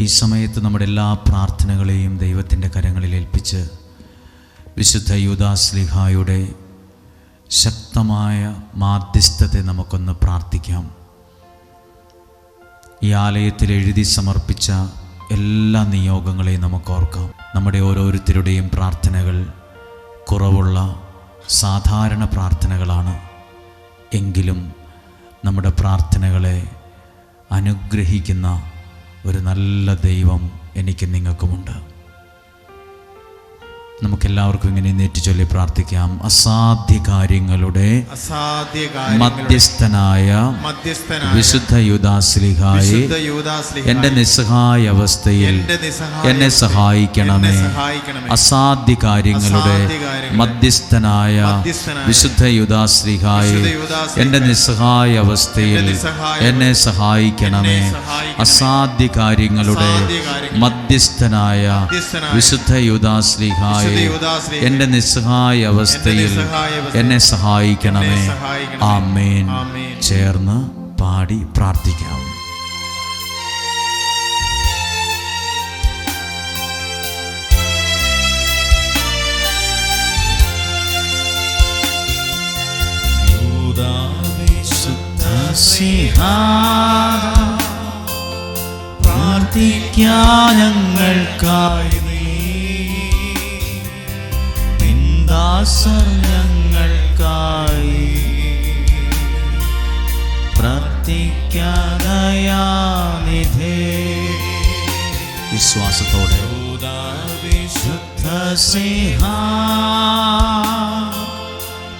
ഈ സമയത്ത് നമ്മുടെ എല്ലാ പ്രാർത്ഥനകളെയും ദൈവത്തിന്റെ കരങ്ങളിൽ ഏൽപ്പിച്ച് വിശുദ്ധ യുദാസ്ലിഹായുടെ ശക്തമായ മാധ്യസ്ഥത്തെ നമുക്കൊന്ന് പ്രാർത്ഥിക്കാം. ഈ ആലയത്തിൽ എഴുതി സമർപ്പിച്ച എല്ലാ നിയോഗങ്ങളെയും നമുക്ക് ഓർക്കാം. നമ്മുടെ ഓരോരുത്തരുടെയും പ്രാർത്ഥനകൾ കുറവുള്ള സാധാരണ പ്രാർത്ഥനകളാണ്. എങ്കിലും നമ്മുടെ പ്രാർത്ഥനകളെ അനുഗ്രഹിക്കുന്ന ഒരു നല്ല ദൈവം എനിക്ക് നിങ്ങൾക്കുമുണ്ട്. നമുക്കെല്ലാവർക്കും ഇങ്ങനെ നെറ്റി ചൊല്ലി പ്രാർത്ഥിക്കാം. അസാധ്യ കാര്യങ്ങളുടെ മധ്യസ്ഥനായ വിശുദ്ധ യുദാസ്ലിഹായി എന്റെ നിസ്സഹായ അവസ്ഥയിൽ എന്നെ സഹായിക്കണമേ. അസാധ്യ കാര്യങ്ങളുടെ മധ്യസ്ഥനായ വിശുദ്ധ യുദാശ്ലീഹായെ എന്റെ നിസ്സഹായ അവസ്ഥയിൽ എന്നെ സഹായിക്കണമേ. അസാധ്യ കാര്യങ്ങളുടെ മധ്യസ്ഥനായ വിശുദ്ധ യുദാശ്ലീഹായെ എന്റെ നിസ്സഹായ അവസ്ഥയിൽ എന്നെ സഹായിക്കണമേ. ആമേൻ. ചേർന്ന് പാടി പ്രാർത്ഥിക്കാം. പ്രാർത്ഥിക്കാനങ്ങൾക്കായി നിന്ദാസർ വിശ്വാസത്തോടെ. വിശുദ്ധ സിംഹ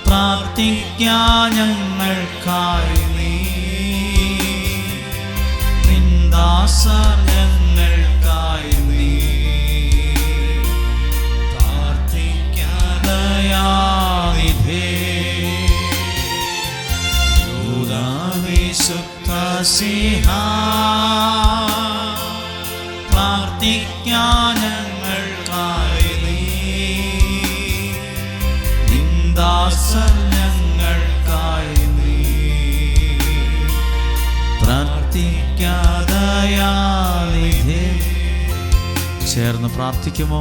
പ്രാർത്ഥിക്കാൻ ഞങ്ങൾക്കായി നീ. നിന്ദാസർ നിന്ദാസർ ഞങ്ങൾക്കായി നീ പ്രാർത്ഥിക്കാതയാനിധേ ചേർന്ന് പ്രാർത്ഥിക്കുമോ?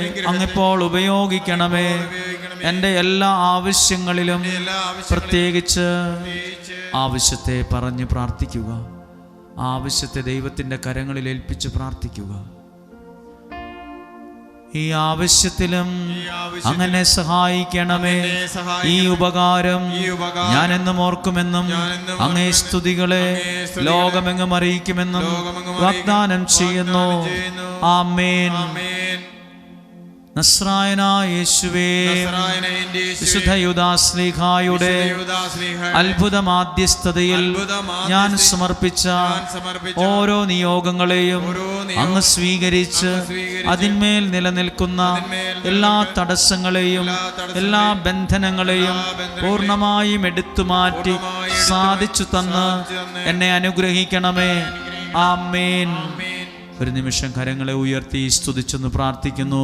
അങ്ങിപ്പോൾ ഉപയോഗിക്കണമേ. എന്റെ എല്ലാ ആവശ്യങ്ങളിലും പ്രത്യേകിച്ച് ആവശ്യത്തെ പറഞ്ഞ് പ്രാർത്ഥിക്കുക. ആവശ്യത്തെ ദൈവത്തിന്റെ കരങ്ങളിൽ ഏൽപ്പിച്ച് പ്രാർത്ഥിക്കുക. ഈ ആവശ്യത്തിലും അങ്ങനെ സഹായിക്കണമേ. ഈ ഉപകാരം ഞാൻ എന്നും ഓർക്കുമെന്നും അങ്ങേ സ്തുതികളെ ലോകമെങ്ങും അറിയിക്കുമെന്നും വാഗ്ദാനം ചെയ്യുന്നു. വാഗ്ദാനം ചെയ്യുന്നു. ആമേൻ. യൂദാശ്ലീഹായുടെ അത്ഭുത മാധ്യസ്ഥതയിൽ ഞാൻ സമർപ്പിച്ച ഓരോ നിയോഗങ്ങളെയും അങ്ങ് സ്വീകരിച്ച് അതിന്മേൽ നിലനിൽക്കുന്ന എല്ലാ തടസ്സങ്ങളെയും എല്ലാ ബന്ധനങ്ങളെയും പൂർണമായും എടുത്തു മാറ്റി സാധിച്ചു തന്ന് എന്നെ അനുഗ്രഹിക്കണമേ. ആ ആമേൻ. ഒരു നിമിഷം കരങ്ങളെ ഉയർത്തി സ്തുതിച്ചെന്ന് പ്രാർത്ഥിക്കുന്നു.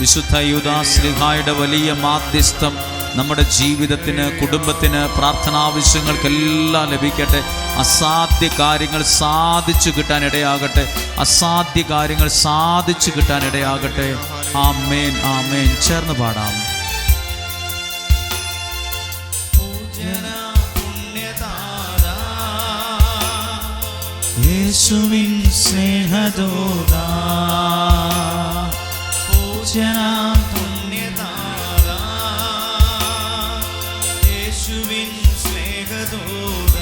വിശുദ്ധ യുദാശ്രീഹായുടെ വലിയ മാധ്യസ്ഥം നമ്മുടെ ജീവിതത്തിന് കുടുംബത്തിന് പ്രാർത്ഥനാവശ്യങ്ങൾക്കെല്ലാം ലഭിക്കട്ടെ. അസാധ്യ കാര്യങ്ങൾ സാധിച്ചു കിട്ടാൻ ഇടയാകട്ടെ അസാധ്യ കാര്യങ്ങൾ സാധിച്ചു കിട്ടാൻ ഇടയാകട്ടെ ആമേൻ ആമേൻ. ചേർന്ന് പാടാം. യേശുവിൻ സ്നേഹദൂത. പൂജന പുണ്യതാര. യേശുവിൻ സ്നേഹദൂത.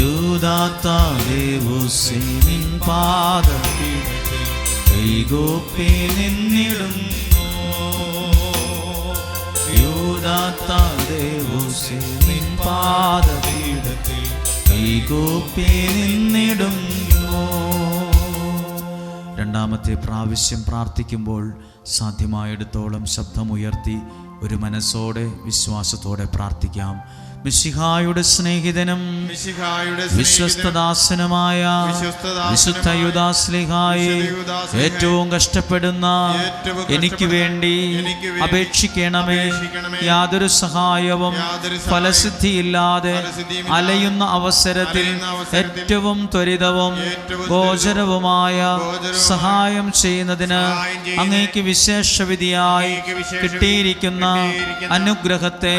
യൂദാത്താദേവുസിൻ പാദപീഠത്തിൽ കൈകോപ്പി നിന്നിടുന്നു. യൂദാ ദേവോസേ നിൻ പാദപീഠത്തിൽ രണ്ടാമത്തെ പ്രാവശ്യം പ്രാർത്ഥിക്കുമ്പോൾ സാധ്യമായിടത്തോളം ശബ്ദമുയർത്തി ഒരു മനസ്സോടെ വിശ്വാസത്തോടെ പ്രാർത്ഥിക്കാം. മിശിഹായുടെ സ്നേഹിതനും വിശ്വസ്തദാസനുമായ വിശുദ്ധ യുദാസ്ലിഹായി ഏറ്റവും കഷ്ടപ്പെടുന്ന എനിക്ക് വേണ്ടി അപേക്ഷിക്കണമേ. യാതൊരു സഹായവും ഫലസിദ്ധിയില്ലാതെ അലയുന്ന അവസരത്തിൽ ഏറ്റവും ത്വരിതവും ഗോചരവുമായ സഹായം ചെയ്യുന്നതിന് അങ്ങേക്ക് വിശേഷവിധിയായി കിട്ടിയിരിക്കുന്ന അനുഗ്രഹത്തെ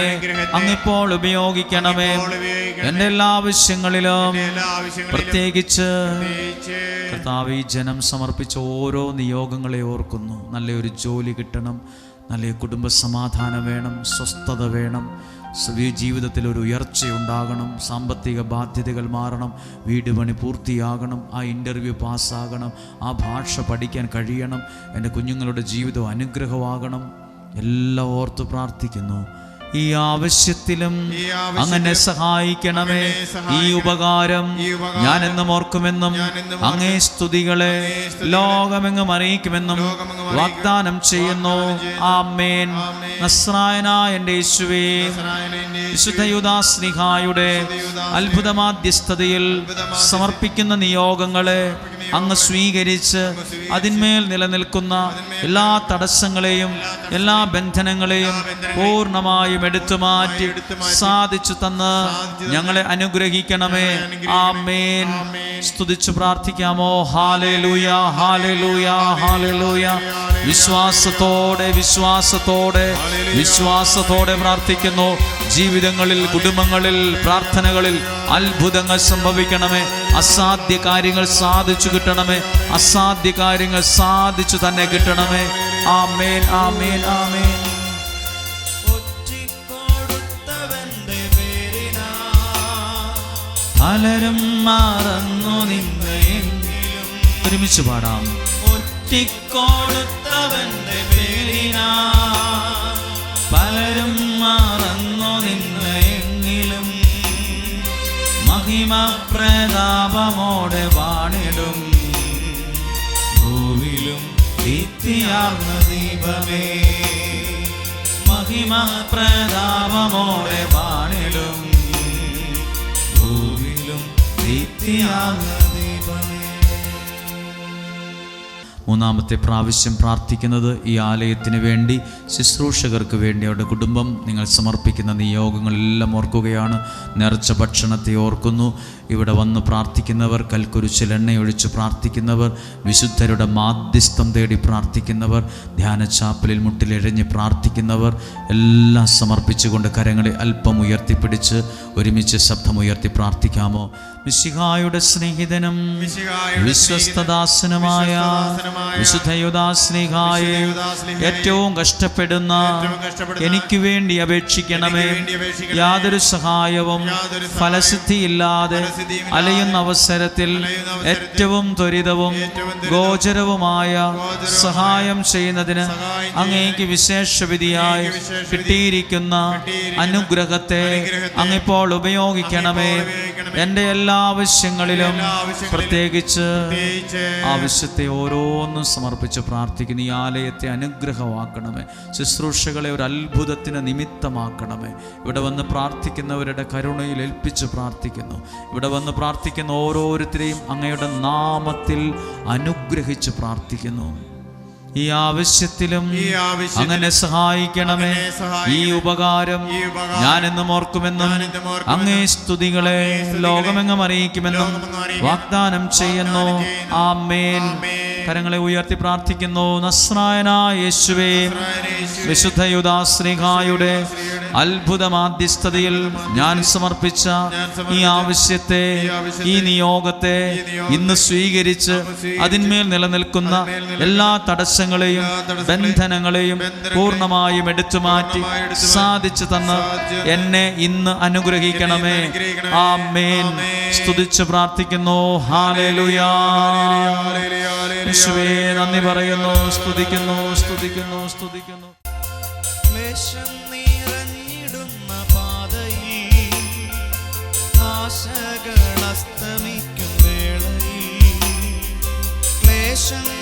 അങ്ങിപ്പോൾ ഉപയോഗിക്കണമേ അങ്ങിപ്പോൾ എന്റെ എന്റെ എല്ലാ ആവശ്യങ്ങളിലും പ്രത്യേകിച്ച് കർത്താവ് ഈ ജനം സമർപ്പിച്ച ഓരോ നിയോഗങ്ങളെ ഓർക്കുന്നു. നല്ലൊരു ജോലി കിട്ടണം. നല്ല കുടുംബ സമാധാനം വേണം. സ്വസ്ഥത വേണം. സ്വീ- ജീവിതത്തിൽ ഒരു ഉയർച്ച ഉണ്ടാകണം. സാമ്പത്തിക ബാധ്യതകൾ മാറണം. വീട് പണി പൂർത്തിയാകണം. ആ ഇന്റർവ്യൂ പാസ്സാകണം. ആ ഭാഷ പഠിക്കാൻ കഴിയണം. എന്റെ കുഞ്ഞുങ്ങളുടെ ജീവിതം അനുഗ്രഹമാകണം. എല്ലാം ഓർത്ത് പ്രാർത്ഥിക്കുന്നു. ഈ ആവശ്യത്തിലും അങ്ങനെ സഹായിക്കണമേ. ഈ ഉപകാരം ഞാൻ എന്നും ഓർക്കുമെന്നും അങ്ങേ സ്തുതികളെ ലോകമെങ്ങും അറിയിക്കുമെന്നും വാഗ്ദാനം ചെയ്യുന്നു. ആ മേൻ ആമേൻ. നസ്രായനായ എന്റെ യേശുവേ വിശുദ്ധയുദാസ്നിഹായുടെ അത്ഭുതമാധ്യസ്ഥതയിൽ സമർപ്പിക്കുന്ന നിയോഗങ്ങളെ അങ്ങ് സ്വീകരിച്ച് അതിന്മേൽ നിലനിൽക്കുന്ന എല്ലാ തടസ്സങ്ങളെയും എല്ലാ ബന്ധനങ്ങളെയും പൂർണമായും എടുത്തു മാറ്റി സാധിച്ചു തന്ന് ഞങ്ങളെ അനുഗ്രഹിക്കണമേ. ആമേൻ. സ്തുതിച്ചു പ്രാർത്ഥിക്കാമോ? ഹാലേലൂയ ഹാലേലൂയ ഹാലേലൂയ. വിശ്വാസത്തോടെ വിശ്വാസത്തോടെ വിശ്വാസത്തോടെ പ്രാർത്ഥിക്കുന്നു. ജീവിതങ്ങളിൽ കുടുംബങ്ങളിൽ പ്രാർത്ഥനകളിൽ അത്ഭുതങ്ങൾ സംഭവിക്കണമേ. അസാധ്യ കാര്യങ്ങൾ സാധിച്ചു കിട്ടണമേ. അസാധ്യ കാര്യങ്ങൾ സാധിച്ചു തന്നെ കിട്ടണമേ. ആ മേൻ ആ ആമേൻ. ആ ആമേൻ പലരും മറന്നു നിന്നെങ്കിലും ഒരുമിച്ച് പാടാം. ഒറ്റിക്കൊടുത്തവന്റെ പേരിനാ. പലരും മറന്നു നിന്നെങ്കിലും മഹിമ പ്രതാപമോടെ വാണിടും. ഭൂവിലും ഭിത്തിയാർന്ന ദീപമേ. മഹിമ പ്രതാപമോടെ വാണിടും. ഭൂവിലും ഭിത്തിയാർന്ന മൂന്നാമത്തെ പ്രാവശ്യം പ്രാർത്ഥിക്കുന്നത് ഈ ആലയത്തിന് വേണ്ടി ശുശ്രൂഷകർക്ക് വേണ്ടി അവരുടെ കുടുംബം നിങ്ങൾ സമർപ്പിക്കുന്ന നിയോഗങ്ങളെല്ലാം ഓർക്കുകയാണ്. നേർച്ച ഭക്ഷണത്തെ ഓർക്കുന്നു. ഇവിടെ വന്ന് പ്രാർത്ഥിക്കുന്നവർ കൽക്കുരിശിൽ എണ്ണയൊഴിച്ച് പ്രാർത്ഥിക്കുന്നവർ വിശുദ്ധരുടെ മാധ്യസ്ഥം തേടി പ്രാർത്ഥിക്കുന്നവർ ധ്യാനച്ചാപ്പലിൽ മുട്ടിലെഴിഞ്ഞ് പ്രാർത്ഥിക്കുന്നവർ എല്ലാം സമർപ്പിച്ചുകൊണ്ട് കരങ്ങളെ അല്പം ഉയർത്തിപ്പിടിച്ച് ഒരുമിച്ച് ശബ്ദമുയർത്തി പ്രാർത്ഥിക്കാമോ മിശിഹായുടെ സ്നേഹിതനും വിശ്വസ്തദാസനുമായ വിശുദ്ധയുദാസ്നേഹായ ഏറ്റവും കഷ്ടപ്പെടുന്ന എനിക്ക് വേണ്ടി അപേക്ഷിക്കണമേ. യാതൊരു സഹായവും ഫലസിദ്ധിയില്ലാതെ അലയുന്ന അവസരത്തിൽ ഏറ്റവും ത്വരിതവും ഗോചരവുമായ സഹായം ചെയ്യുന്നതിന് അങ്ങേക്ക് വിശേഷവിധിയായി വിധിയായി കിട്ടിയിരിക്കുന്ന അനുഗ്രഹത്തെ അങ്ങിപ്പോൾ ഉപയോഗിക്കണമേ. എന്റെ എല്ലാ ആവശ്യങ്ങളിലും പ്രത്യേകിച്ച് ആവശ്യത്തെ ഓരോന്നും സമർപ്പിച്ച് പ്രാർത്ഥിക്കുന്നു. ഈ ആലയത്തെ അനുഗ്രഹമാക്കണമേ. ശുശ്രൂഷകളെ ഒരു അത്ഭുതത്തിന് നിമിത്തമാക്കണമേ. ഇവിടെ വന്ന് പ്രാർത്ഥിക്കുന്നവരുടെ കരുണയിൽ ഏൽപ്പിച്ച് പ്രാർത്ഥിക്കുന്നു. ഇവിടെ വന്ന് പ്രാർത്ഥിക്കുന്ന ഓരോരുത്തരെയും അങ്ങയുടെ നാമത്തിൽ അനുഗ്രഹിച്ച് പ്രാർത്ഥിക്കുന്നു. ഈ ആവശ്യത്തിലും അങ്ങനെ സഹായിക്കണമേ. ഈ ഉപകാരം ഞാനെന്നും ഞാൻ എന്നും ഓർക്കുമെന്നും അങ്ങേ സ്തുതികളെ ലോകമെങ്ങും അറിയിക്കുമെന്നും വാഗ്ദാനം ചെയ്യുന്നു. ആ മേൽ ആമേൻ. കരങ്ങളെ ഉയർത്തി പ്രാർത്ഥിക്കുന്നു. നസ്രായനായ യേശുവേ. വിശുദ്ധ യുദാശ്രീഹായുടെ അത്ഭുതമാധ്യസ്ഥതയിൽ ഞാൻ സമർപ്പിച്ച ഈ ആവശ്യത്തെ ഈ നിയോഗത്തെ ഇന്ന് സ്വീകരിച്ച് അതിന്മേൽ നിലനിൽക്കുന്ന എല്ലാ തടസ്സങ്ങളെയും ബന്ധനങ്ങളെയും പൂർണമായും എടുത്തു മാറ്റി സാധിച്ചു തന്ന് എന്നെ ഇന്ന് അനുഗ്രഹിക്കണമേ. ആ ആമേൻ. സ്തുതിച്ച് പ്രാർത്ഥിക്കുന്നു. നന്ദി പറയുന്നു. സ്തുതിക്കുന്നു സ്തുതിക്കുന്നു സ്തുതിക്കുന്നു. deixa